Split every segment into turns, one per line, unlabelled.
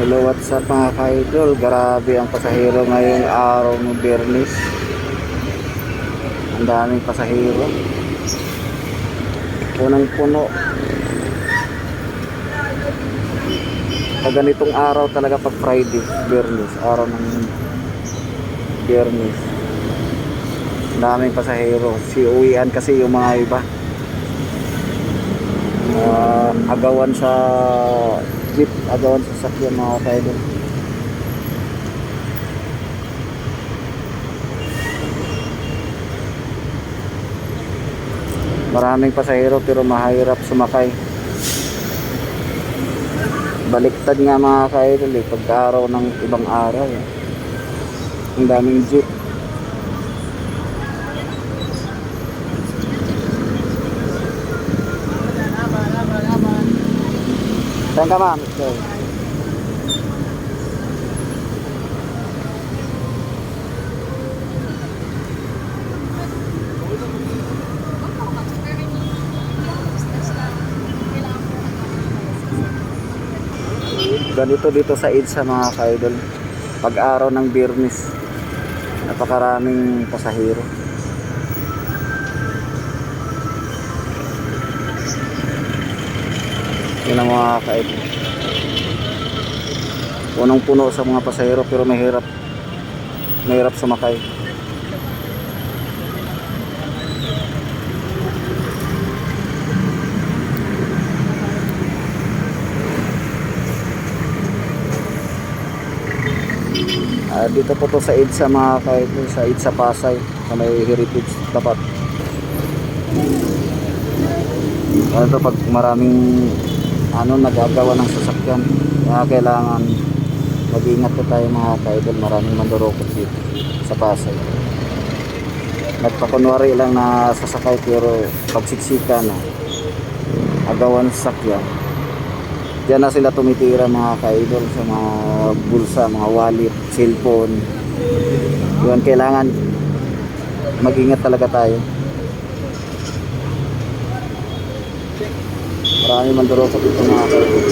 Hello, what's up mga ka-idol? Grabe ang pasahero ngayong araw ng Bernis. Ang daming pasahero. Punang puno. Pag ganitong araw talaga pag Friday, Bernis, araw ng Bernis. Ang daming pasahero. Si uwian kasi yung mga iba. Uh, agawan sa jeep, agawan sa sakyan mga ka-idol. Maraming pasahero pero mahirap sumakay. Baliktad nga mga ka-idol eh, araw ng ibang araw. Eh. Ang daming jeep. Saan ka ma'am? Ganito dito sa EDSA mga ka-idol. Pag araw ng Birnis, napakaraming pasahero. Yun ang mga ka-idol. Punong puno sa mga pasahero pero mahirap mahirap sumakay. Ah, dito po to sa EDSA mga kaidol, sa EDSA Pasay, sa may heritage tapat. Ano to pag maraming ano nagagawa ng sasakyan, kaya kailangan mag-ingat po tayo mga kaidol, maraming mandurokot dito sa Pasay. Nagpakunwari lang na sasakay pero pagsiksika na agawan sa sakyan. Diyan na sila tumitira mga ka-idol sa mga bulsa, mga wallet, cellphone. Yun, kailangan mag-ingat talaga tayo. Marami mandurokot dito mga ka-idol.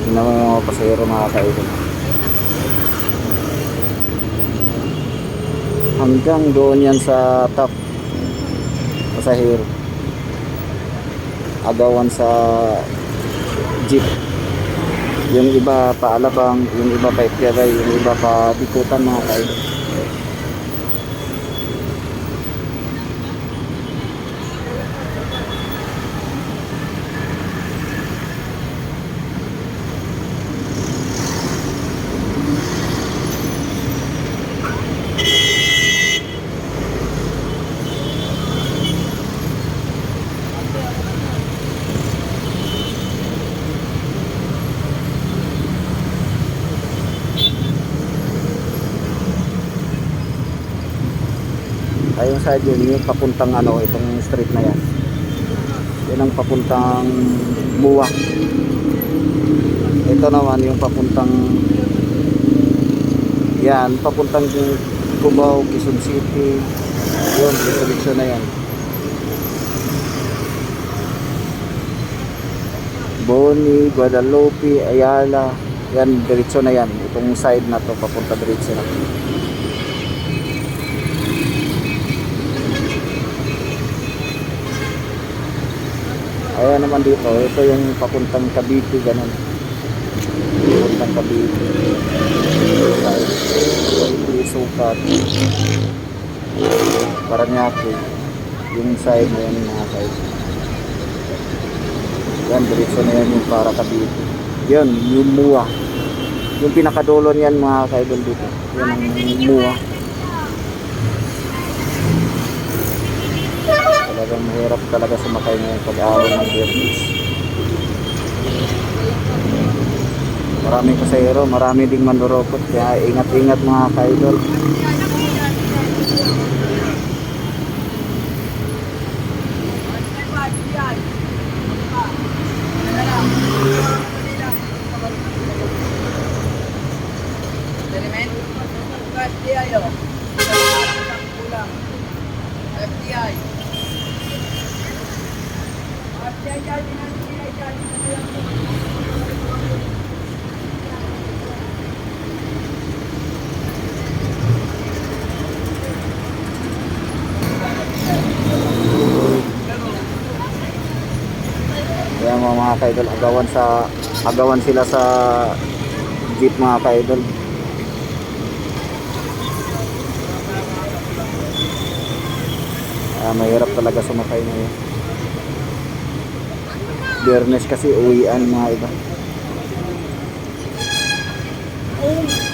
Tingnan mo yung mga pasahero mga ka-idol. hanggang doon yan sa top pasahero agawan sa jeep yung iba pa alabang yung iba pa ipiagay yung iba pa bikutan mga kaidol sa yun yung papuntang ano itong street na yan. Yun ang papuntang buwa ito naman yung papuntang yan papuntang Cubao, Quezon City. Yun diretso na yan. Boni, Guadalupe, Ayala. Yan diretso na yan. Itong side na to papunta diretso na Ayan naman dito, ito yung papuntang Cavite, ganun. Papuntang Cavite. Sukat. Paranaque. Yung side na yan, mga side. Yan, diretso na yan yung para Cavite. Yan, yung Mua. Yung pinakadulo niyan mga kaidol dito. Yan ang Mua. Mahirap talaga sumakay ngayon pag-araw ng Bernis. Maraming pasahero, marami ding mandurokot, kaya ingat-ingat mga ka-idol.
FBI.
Kaya mga mga kaidol, agawan sa agawan sila sa jeep mga kaidol. Ah, mahirap talaga sumakay ngayon. Biyernes kasi uwian mga iba.
Kailangan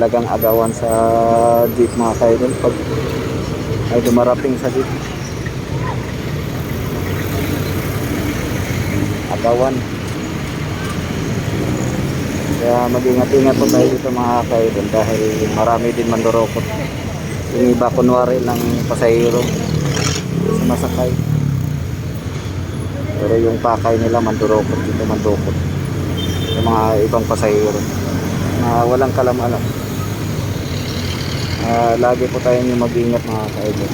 Talagang agawan sa jeep mga kaidol pag ay dumarating sa jeep. Agawan. Kaya mag-ingat-ingat po tayo dito mga kaidol dahil marami din mandurokot. Yung iba kunwari lang pasahero sumasakay. Pero yung pakay nila mandurokot dito mandukot. Yung mga ibang pasahero na walang kalam-alam. Ah, lagi po tayo yung mag-ingat mga kaidol.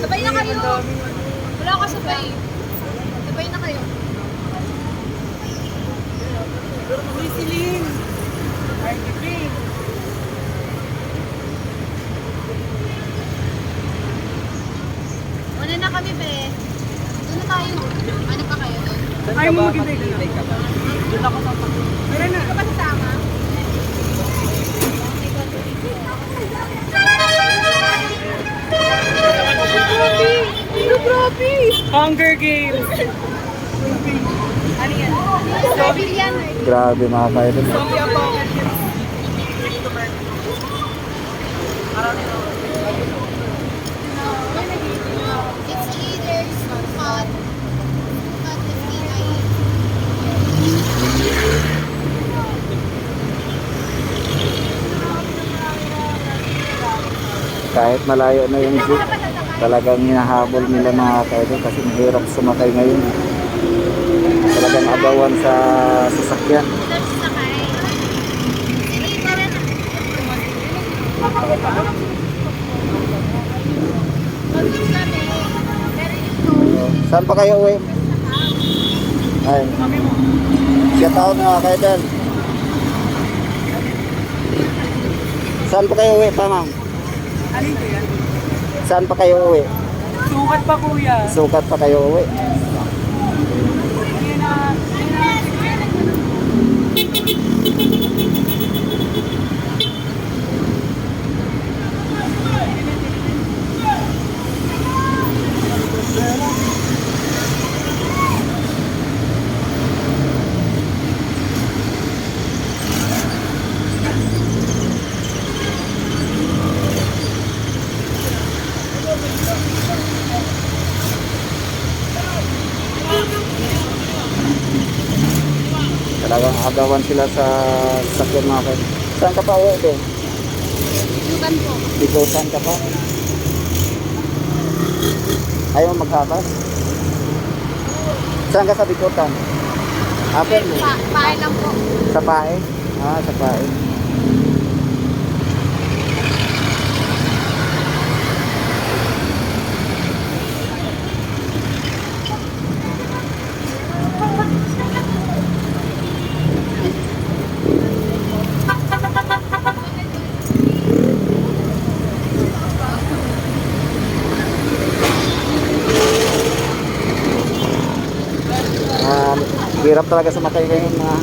Sabay na kayo. Wala ka sabay. Sabay na kayo.
Sisilin. Archipin.
Una na kami, be. Doon na tayo. Ano pa kayo doon?
Ayaw mo maghintay ka ba? Doon ako sa Tara na.
Ka ba sasama?
Hunger Games. ano yan?
Grabe mga kaidol.
Zombie Apocalypse.
It's
Kahit malayo na yung jeep, talagang hinahabol nila mga kaidol kasi mahirap sumakay ngayon. Talagang agawan sa sasakyan. Saan pa kayo uwi? Ay, shout out mga kaidol. Saan pa kayo uwi pa ma'am?
Ito yan?
Saan pa kayo uwi?
Sukat pa kuya.
Sukat pa kayo uwi. Talagang agawan sila sa sasakyan mga kaidol. Saan ka pa uwi din?
Lugan po.
Saan ka pa? Ayaw maghabas? Saan ka sa Bikutan? Apen mo?
Pa, pahay lang po.
Sa Pae? Ah, sa Pae. Hirap talaga sumakay ngayon mga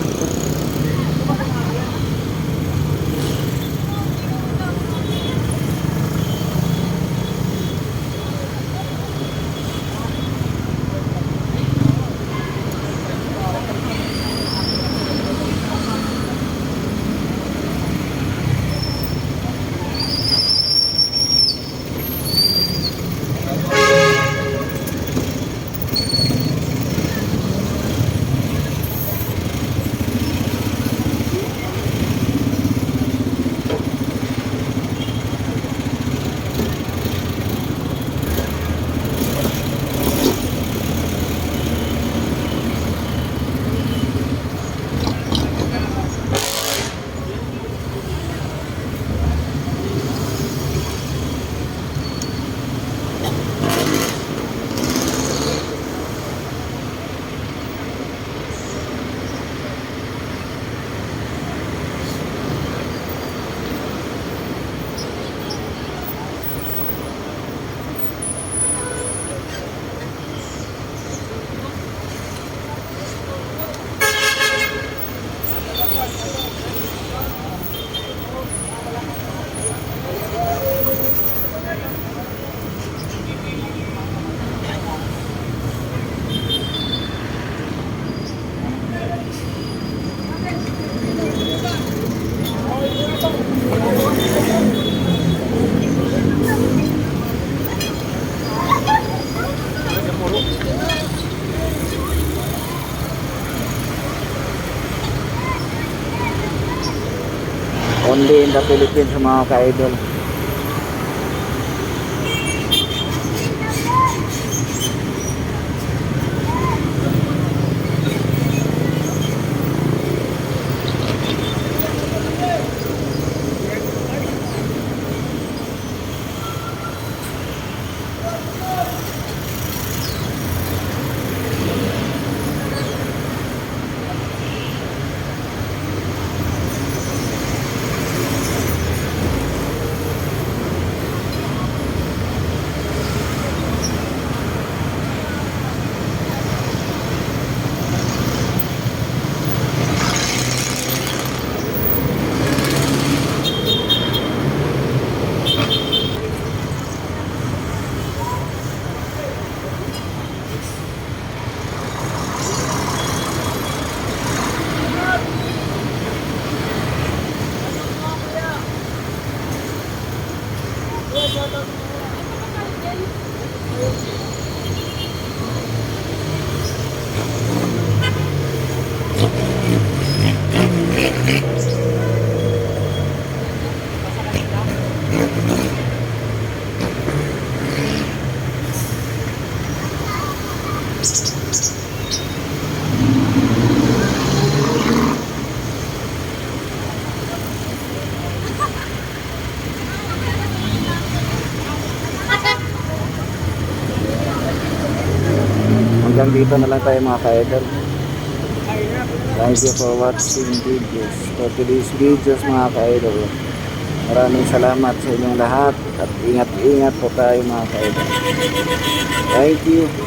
the Philippines mga ka-idol. Hanggang dito na lang tayo mga ka-idol. Thank you for watching videos. For today's videos mga ka-idol. Maraming salamat sa inyong lahat at ingat-ingat po tayo mga ka-idol. Thank you.